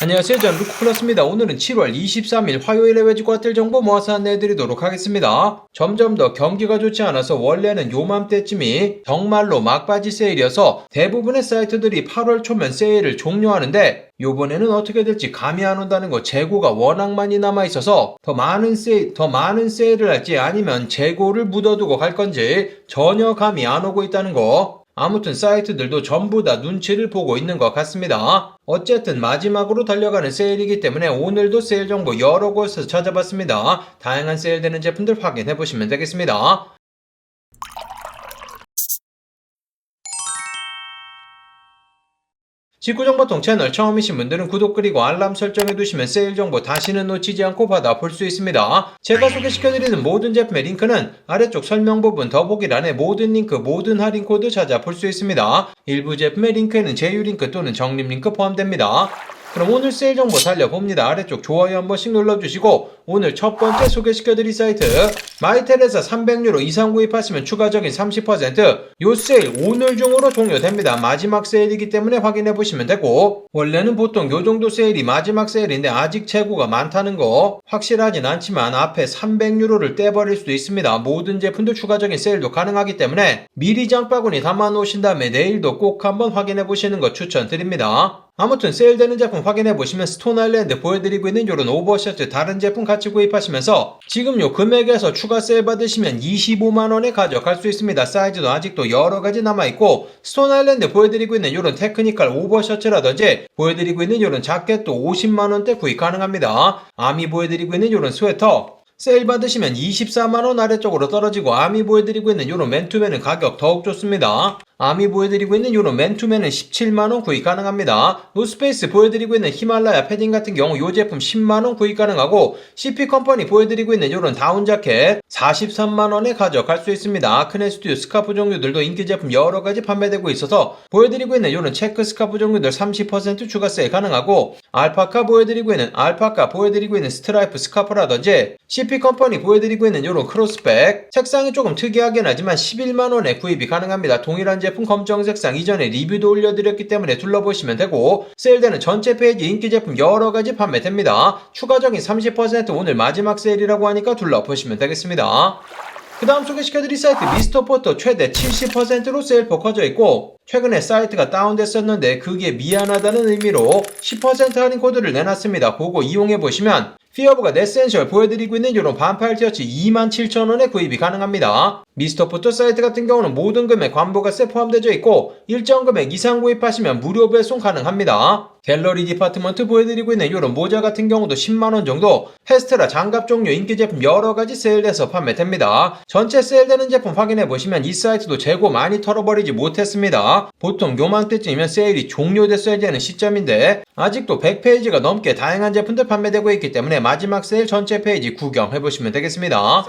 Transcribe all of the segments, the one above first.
안녕하세요. 저는 루크플러스입니다. 오늘은 7월 23일 화요일에 외주과들 정보 모아서 안내해드리도록 하겠습니다. 점점 더 경기가 좋지 않아서 원래는 요맘때쯤이 정말로 막바지 세일이어서 대부분의 사이트들이 8월 초면 세일을 종료하는데 요번에는 어떻게 될지 감이 안 온다는 거 재고가 워낙 많이 남아 있어서 더 많은 세일, 더 많은 세일을 할지 아니면 재고를 묻어두고 갈 건지 전혀 감이 안 오고 있다는 거 아무튼 사이트들도 전부 다 눈치를 보고 있는 것 같습니다. 어쨌든 마지막으로 달려가는 세일이기 때문에 오늘도 세일 정보 여러 곳에서 찾아봤습니다. 다양한 세일되는 제품들 확인해 보시면 되겠습니다. 직구정보통 채널 처음이신 분들은 구독 그리고 알람 설정해 두시면 세일 정보 다시는 놓치지 않고 받아볼 수 있습니다. 제가 소개시켜드리는 모든 제품의 링크는 아래쪽 설명 부분 더보기란에 모든 링크 모든 할인 코드 찾아볼 수 있습니다. 일부 제품의 링크에는 제휴 링크 또는 적립 링크 포함됩니다. 그럼 오늘 세일 정보 살려봅니다. 아래쪽 좋아요 한 번씩 눌러주시고 오늘 첫 번째 소개시켜드릴 사이트 마이텔에서 300유로 이상 구입하시면 추가적인 30%요 세일 오늘 중으로 종료됩니다. 마지막 세일이기 때문에 확인해 보시면 되고 원래는 보통 요 정도 세일이 마지막 세일인데 아직 재고가 많다는 거 확실하진 않지만 앞에 300유로를 떼버릴 수도 있습니다. 모든 제품들 추가적인 세일도 가능하기 때문에 미리 장바구니 담아 놓으신 다음에 내일도 꼭 한번 확인해 보시는 거 추천드립니다. 아무튼 세일되는 제품 확인해 보시면 스톤 아일랜드 보여드리고 있는 요런 오버셔츠 다른 제품 같이 구입하시면서 지금 요 금액에서 추가 세일 받으시면 25만원에 가져갈 수 있습니다. 사이즈도 아직도 여러가지 남아있고 스톤 아일랜드 보여드리고 있는 요런 테크니컬 오버셔츠라든지 보여드리고 있는 요런 자켓도 50만원대 구입 가능합니다. 아미 보여드리고 있는 요런 스웨터 세일 받으시면 24만원 아래쪽으로 떨어지고 아미 보여드리고 있는 요런 맨투맨은 가격 더욱 좋습니다. 아미 보여드리고 있는 요런 맨투맨은 17만원 구입 가능합니다. 노스페이스 보여드리고 있는 히말라야 패딩 같은 경우 요 제품 10만원 구입 가능하고 CP 컴퍼니 보여드리고 있는 요런 다운 자켓 43만원에 가져갈 수 있습니다. 크네 스튜디오 스카프 종류들도 인기 제품 여러가지 판매되고 있어서 보여드리고 있는 요런 체크 스카프 종류들 30% 추가 세일 가능하고 알파카 보여드리고 있는 알파카 보여드리고 있는 스트라이프 스카프라든지 CP 컴퍼니 보여드리고 있는 요런 크로스백 색상이 조금 특이하긴 하지만 11만원에 구입이 가능합니다. 동일한 제품 검정 색상 이전에 리뷰도 올려드렸기 때문에 둘러보시면 되고 세일되는 전체 페이지 인기 제품 여러가지 판매됩니다. 추가적인 30% 오늘 마지막 세일이라고 하니까 둘러보시면 되겠습니다. 그 다음 소개시켜드릴 사이트 미스터포터 최대 70%로 세일 퍼커져 있고 최근에 사이트가 다운됐었는데 그게 미안하다는 의미로 10% 할인 코드를 내놨습니다. 그거 이용해보시면 피어브가 네센셜 보여드리고 있는 이런 반팔 티셔츠 27,000원에 구입이 가능합니다. 미스터포터 사이트 같은 경우는 모든 금액 관보가세 포함되어 있고 일정 금액 이상 구입하시면 무료 배송 가능합니다. 갤러리 디파트먼트 보여드리고 있는 이런 모자 같은 경우도 10만원 정도 헤스트라 장갑 종류 인기 제품 여러가지 세일돼서 판매됩니다. 전체 세일되는 제품 확인해보시면 이 사이트도 재고 많이 털어버리지 못했습니다. 보통 요맘때쯤이면 세일이 종료됐어야 되는 시점인데 아직도 100페이지가 넘게 다양한 제품들 판매되고 있기 때문에 마지막 세일 전체 페이지 구경해보시면 되겠습니다.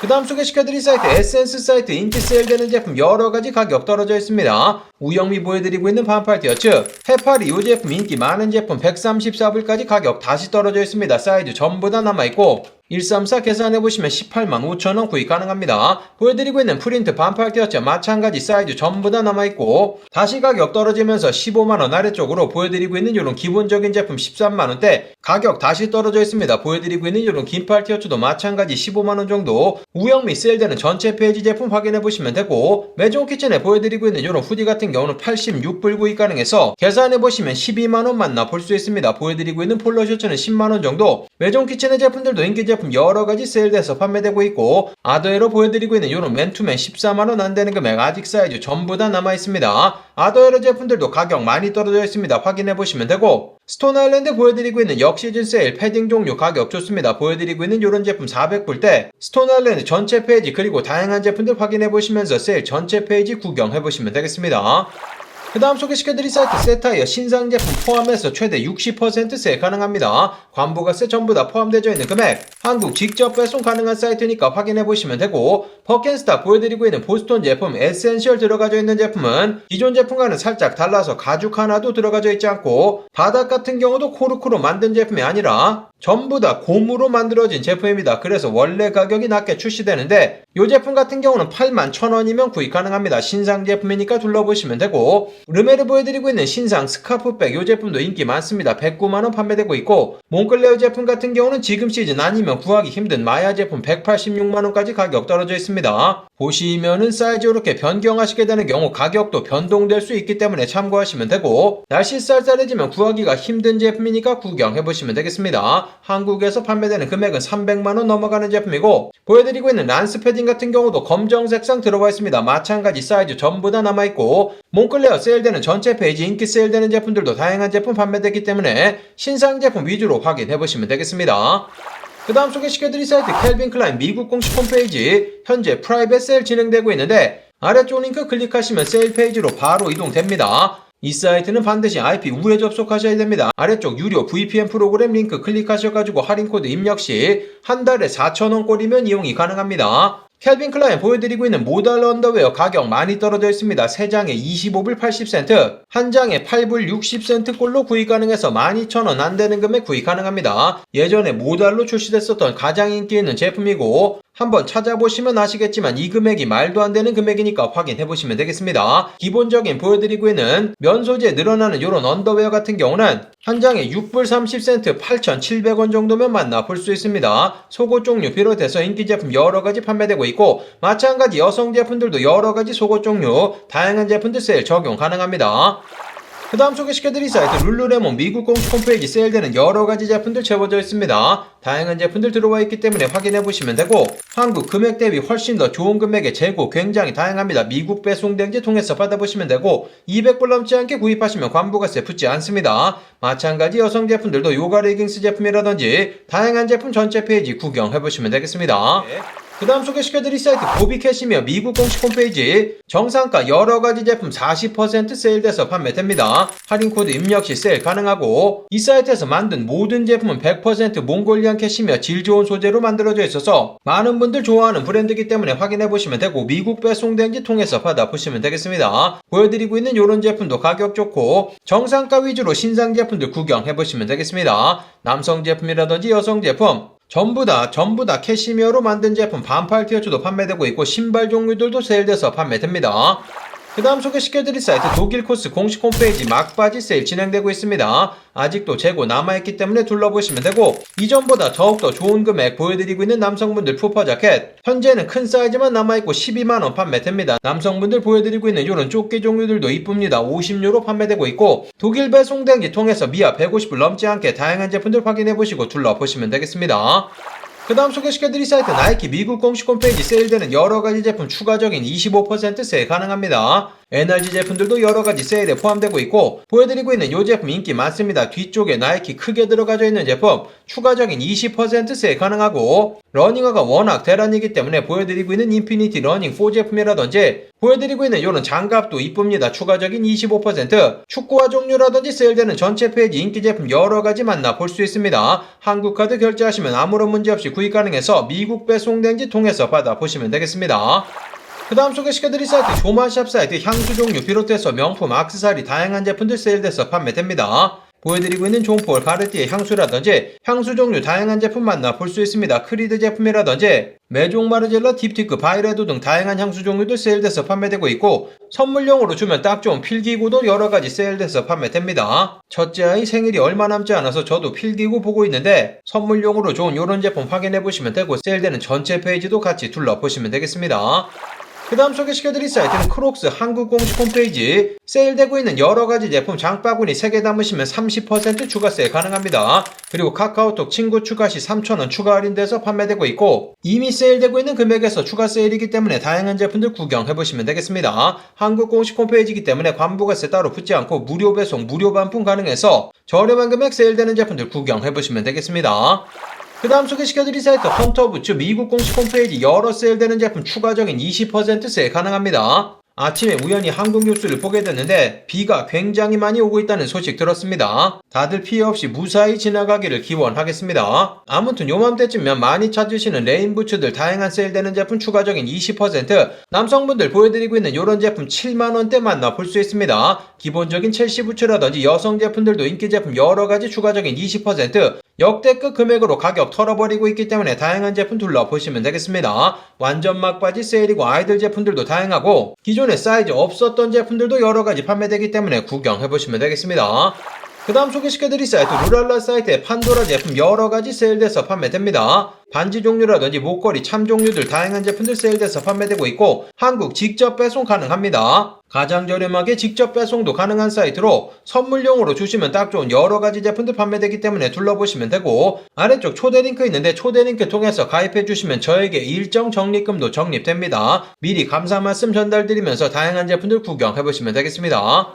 그 다음 소개시켜드릴 사이트 에센스 사이트 인기 세일되는 제품 여러가지 가격 떨어져 있습니다. 우영미 보여드리고 있는 반팔 티셔츠 해파리 이 제품 인기 많은 제품 134불까지 가격 다시 떨어져 있습니다. 사이즈 전부 다 남아있고 134 계산해 보시면 18만 5천원 구입 가능합니다. 보여드리고 있는 프린트 반팔 티셔츠 마찬가지 사이즈 전부 다 남아있고 다시 가격 떨어지면서 15만원 아래쪽으로 보여드리고 있는 이런 기본적인 제품 13만원대 가격 다시 떨어져 있습니다. 보여드리고 있는 이런 긴팔 티셔츠도 마찬가지 15만원 정도 우영미 세일되는 전체 페이지 제품 확인해 보시면 되고 매종 키친에 보여드리고 있는 이런 후디 같은 경우는 86불 구입 가능해서 계산해 보시면 12만원 만 나 볼 수 있습니다. 보여드리고 있는 폴로 셔츠는 10만원 정도 매종 키친의 제품들도 인기 제품 여러 가지 세일돼서 판매되고 있고 아더에로 보여드리고 있는 이런 맨투맨 14만원 안되는 금액 아직 사이즈 전부 다 남아있습니다. 아더에로 제품들도 가격 많이 떨어져 있습니다. 확인해보시면 되고 스톤 아일랜드 보여드리고 있는 역시즌 세일 패딩 종류 가격 좋습니다. 보여드리고 있는 이런 제품 400불대 스톤 아일랜드 전체 페이지 그리고 다양한 제품들 확인해보시면서 세일 전체 페이지 구경해보시면 되겠습니다. 그 다음 소개시켜드릴 사이트 세타이어 신상 제품 포함해서 최대 60% 세일 가능합니다. 관보가세 전부 다 포함되어 있는 금액 한국 직접 배송 가능한 사이트니까 확인해보시면 되고 버켄스타 보여드리고 있는 보스톤 제품 에센셜 들어가져 있는 제품은 기존 제품과는 살짝 달라서 가죽 하나도 들어가져 있지 않고 바닥 같은 경우도 코르크로 만든 제품이 아니라 전부 다 곰으로 만들어진 제품입니다. 그래서 원래 가격이 낮게 출시되는데 이 제품 같은 경우는 8만 1천원이면 구입 가능합니다. 신상 제품이니까 둘러보시면 되고 르메르 보여드리고 있는 신상 스카프백 이 제품도 인기 많습니다. 109만원 판매되고 있고 몽클레어 제품 같은 경우는 지금 시즌 아니면 구하기 힘든 마야 제품 186만원까지 가격 떨어져 있습니다. 보시면은 사이즈 이렇게 변경하시게 되는 경우 가격도 변동될 수 있기 때문에 참고하시면 되고 날씨 쌀쌀해지면 구하기가 힘든 제품이니까 구경해보시면 되겠습니다. 한국에서 판매되는 금액은 300만원 넘어가는 제품이고 보여드리고 있는 란스 패딩 같은 경우도 검정 색상 들어가 있습니다. 마찬가지 사이즈 전부 다 남아있고 몽클레어 세 일되는 전체 페이지 인기 세일되는 제품들도 다양한 제품 판매되기 때문에 신상 제품 위주로 확인해 보시면 되겠습니다. 그 다음 소개시켜드릴 사이트 켈빈 클라인 미국 공식 홈페이지 현재 프라이빗 세일 진행되고 있는데 아래쪽 링크 클릭하시면 세일 페이지로 바로 이동됩니다. 이 사이트는 반드시 IP 우회 접속하셔야 됩니다. 아래쪽 유료 VPN 프로그램 링크 클릭하셔가지고 할인 코드 입력 시 한 달에 4,000원꼴이면 이용이 가능합니다. 켈빈 클라인 보여드리고 있는 모달 언더웨어 가격 많이 떨어져 있습니다. 3장에 25불 80센트, 한 장에 8불 60센트 꼴로 구입 가능해서 12,000원 안 되는 금액 구입 가능합니다. 예전에 모달로 출시됐었던 가장 인기 있는 제품이고 한번 찾아보시면 아시겠지만 이 금액이 말도 안 되는 금액이니까 확인해 보시면 되겠습니다. 기본적인 보여드리고 있는 면 소재 늘어나는 이런 언더웨어 같은 경우는 한 장에 6불 30센트 8,700원 정도면 만나 볼 수 있습니다. 속옷 종류 비롯해서 인기 제품 여러 가지 판매되고 있고 마찬가지 여성 제품들도 여러 가지 속옷 종류 다양한 제품들 세일 적용 가능합니다. 그 다음 소개시켜드릴 사이트 룰루레몬 미국 공식 홈페이지 세일되는 여러가지 제품들 채워져 있습니다. 다양한 제품들 들어와 있기 때문에 확인해보시면 되고 한국 금액 대비 훨씬 더 좋은 금액의 재고 굉장히 다양합니다. 미국 배송된지 통해서 받아보시면 되고 200불 넘지 않게 구입하시면 관부가세 붙지 않습니다. 마찬가지 여성 제품들도 요가 레깅스 제품이라든지 다양한 제품 전체 페이지 구경해보시면 되겠습니다. 그 다음 소개시켜드릴 사이트 보비캐시며 미국 공식 홈페이지 정상가 여러가지 제품 40% 세일돼서 판매됩니다. 할인 코드 입력 시 세일 가능하고 이 사이트에서 만든 모든 제품은 100% 몽골리안 캐시며 질 좋은 소재로 만들어져 있어서 많은 분들 좋아하는 브랜드이기 때문에 확인해보시면 되고 미국 배송된지 통해서 받아보시면 되겠습니다. 보여드리고 있는 이런 제품도 가격 좋고 정상가 위주로 신상 제품들 구경해보시면 되겠습니다. 남성 제품이라든지 여성 제품 전부 다 전부 다 캐시미어로 만든 제품 반팔 티셔츠도 판매되고 있고 신발 종류들도 세일돼서 판매됩니다. 그 다음 소개시켜드릴 사이트 독일 코스 공식 홈페이지 막바지 세일 진행되고 있습니다. 아직도 재고 남아있기 때문에 둘러보시면 되고 이전보다 더욱더 좋은 금액 보여드리고 있는 남성분들 푸퍼 자켓 현재는 큰 사이즈만 남아있고 12만원 판매됩니다. 남성분들 보여드리고 있는 이런 조끼 종류들도 이쁩니다. 50유로 판매되고 있고 독일 배송대행지 통해서 미아 150불 넘지 않게 다양한 제품들 확인해보시고 둘러보시면 되겠습니다. 그 다음 소개시켜드릴 사이트 나이키 미국 공식 홈페이지 세일되는 여러가지 제품 추가적인 25% 세일 가능합니다. NRG 제품들도 여러가지 세일에 포함되고 있고 보여드리고 있는 이 제품 인기 많습니다. 뒤쪽에 나이키 크게 들어가져 있는 제품 추가적인 20% 세일 가능하고 러닝화가 워낙 대란이기 때문에 보여드리고 있는 인피니티 러닝 4 제품이라든지 보여드리고 있는 이런 장갑도 이쁩니다. 추가적인 25% 축구화 종류라든지 세일되는 전체 페이지 인기 제품 여러가지 만나 볼 수 있습니다. 한국카드 결제하시면 아무런 문제 없이 구입 가능해서 미국 배송된지 통해서 받아보시면 되겠습니다. 그 다음 소개시켜드릴 사이트 조마샵 사이트 향수 종류 비롯해서 명품, 악세사리 다양한 제품들 세일돼서 판매됩니다. 보여드리고 있는 존폴, 가르티의 향수라든지 향수 종류 다양한 제품 만나 볼 수 있습니다. 크리드 제품이라든지 메종 마르젤라, 딥티크, 바이레도 등 다양한 향수 종류들 세일돼서 판매되고 있고 선물용으로 주면 딱 좋은 필기구도 여러가지 세일돼서 판매됩니다. 첫째 아이 생일이 얼마 남지 않아서 저도 필기구 보고 있는데 선물용으로 좋은 이런 제품 확인해보시면 되고 세일되는 전체 페이지도 같이 둘러보시면 되겠습니다. 그 다음 소개시켜드릴 사이트는 크록스 한국 공식 홈페이지 세일되고 있는 여러가지 제품 장바구니 3개 담으시면 30% 추가 세일 가능합니다. 그리고 카카오톡 친구 추가 시 3,000원 추가 할인돼서 판매되고 있고 이미 세일되고 있는 금액에서 추가 세일이기 때문에 다양한 제품들 구경해보시면 되겠습니다. 한국 공식 홈페이지이기 때문에 관부가세 따로 붙지 않고 무료 배송, 무료 반품 가능해서 저렴한 금액 세일되는 제품들 구경해보시면 되겠습니다. 그 다음 소개시켜드릴 사이트 헌터부츠 미국 공식 홈페이지 여러 세일되는 제품 추가적인 20% 세일 가능합니다. 아침에 우연히 한국 뉴스를 보게 됐는데 비가 굉장히 많이 오고 있다는 소식 들었습니다. 다들 피해 없이 무사히 지나가기를 기원하겠습니다. 아무튼 요맘때쯤면 많이 찾으시는 레인 부츠들 다양한 세일되는 제품 추가적인 20% 남성분들 보여드리고 있는 이런 제품 7만원대 만나 볼 수 있습니다. 기본적인 첼시 부츠라든지 여성 제품들도 인기 제품 여러가지 추가적인 20% 역대급 금액으로 가격 털어버리고 있기 때문에 다양한 제품 둘러보시면 되겠습니다. 완전 막바지 세일이고 아이들 제품들도 다양하고 기존에 사이즈 없었던 제품들도 여러가지 판매되기 때문에 구경해보시면 되겠습니다. 그 다음 소개시켜드릴 사이트 루랄라 사이트에 판도라 제품 여러가지 세일돼서 판매됩니다. 반지 종류라든지 목걸이, 참 종류들 다양한 제품들 세일돼서 판매되고 있고 한국 직접 배송 가능합니다. 가장 저렴하게 직접 배송도 가능한 사이트로 선물용으로 주시면 딱 좋은 여러가지 제품들 판매되기 때문에 둘러보시면 되고 아래쪽 초대 링크 있는데 초대 링크 통해서 가입해 주시면 저에게 일정 적립금도 적립됩니다. 미리 감사 말씀 전달드리면서 다양한 제품들 구경해 보시면 되겠습니다.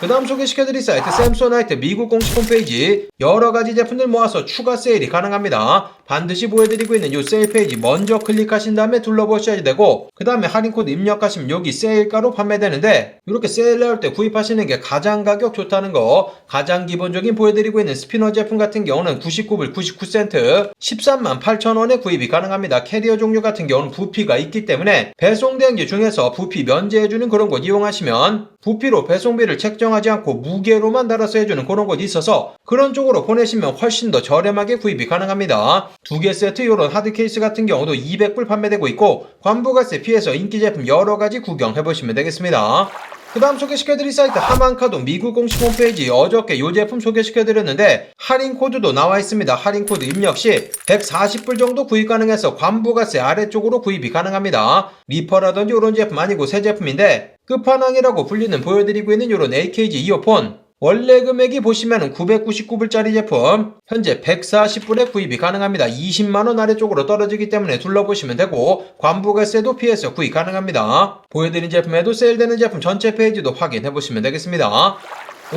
그 다음 소개시켜드릴 사이트 샘소나이트 미국 공식 홈페이지 여러가지 제품들 모아서 추가 세일이 가능합니다. 반드시 보여드리고 있는 이 세일 페이지 먼저 클릭하신 다음에 둘러보셔야 되고 그 다음에 할인 코드 입력하시면 여기 세일가로 판매되는데 이렇게 세일 나올 때 구입하시는 게 가장 가격 좋다는 거 가장 기본적인 보여드리고 있는 스피너 제품 같은 경우는 99불 99센트 13만 8천원에 구입이 가능합니다. 캐리어 종류 같은 경우는 부피가 있기 때문에 배송된 게 중에서 부피 면제해주는 그런 곳 이용하시면 부피로 배송비를 책정하지 않고 무게로만 달아서 해주는 그런 곳이 있어서 그런 쪽으로 보내시면 훨씬 더 저렴하게 구입이 가능합니다. 두 개 세트 이런 하드 케이스 같은 경우도 200불 판매되고 있고 관부가세 피해서 인기 제품 여러 가지 구경해 보시면 되겠습니다. 그 다음 소개시켜드릴 사이트 하만카도 미국 공식 홈페이지 어저께 이 제품 소개시켜드렸는데 할인 코드도 나와 있습니다. 할인 코드 입력 시 140불 정도 구입 가능해서 관부가세 아래쪽으로 구입이 가능합니다. 리퍼라든지 이런 제품 아니고 새 제품인데 끝판왕이라고 불리는 보여드리고 있는 이런 AKG 이어폰 원래 금액이 보시면 999불짜리 제품 현재 140불에 구입이 가능합니다. 20만원 아래쪽으로 떨어지기 때문에 둘러보시면 되고 관부가세도 피해서 구입 가능합니다. 보여드린 제품에도 세일되는 제품 전체 페이지도 확인해 보시면 되겠습니다.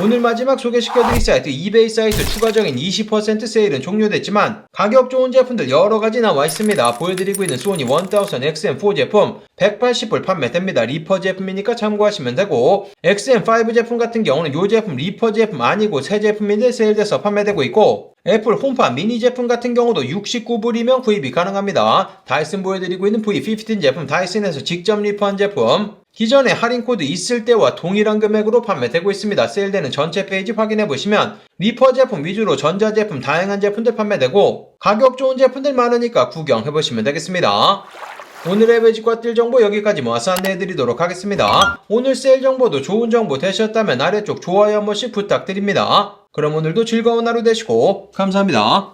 오늘 마지막 소개시켜드릴 사이트 이베이 사이트 추가적인 20% 세일은 종료됐지만 가격 좋은 제품들 여러가지 나와 있습니다. 보여드리고 있는 소니 1000 XM4 제품 180불 판매됩니다. 리퍼 제품이니까 참고하시면 되고 XM5 제품 같은 경우는 이 제품 리퍼 제품 아니고 새 제품인데 세일돼서 판매되고 있고 애플 홈파 미니 제품 같은 경우도 69불이면 구입이 가능합니다. 다이슨 보여드리고 있는 V15 제품 다이슨에서 직접 리퍼한 제품 기존에 할인 코드 있을 때와 동일한 금액으로 판매되고 있습니다. 세일되는 전체 페이지 확인해 보시면 리퍼 제품 위주로 전자 제품 다양한 제품들 판매되고 가격 좋은 제품들 많으니까 구경해 보시면 되겠습니다. 오늘의 매직과 뜰 정보 여기까지 모아서 안내해 드리도록 하겠습니다. 오늘 세일 정보도 좋은 정보 되셨다면 아래쪽 좋아요 한 번씩 부탁드립니다. 그럼 오늘도 즐거운 하루 되시고 감사합니다.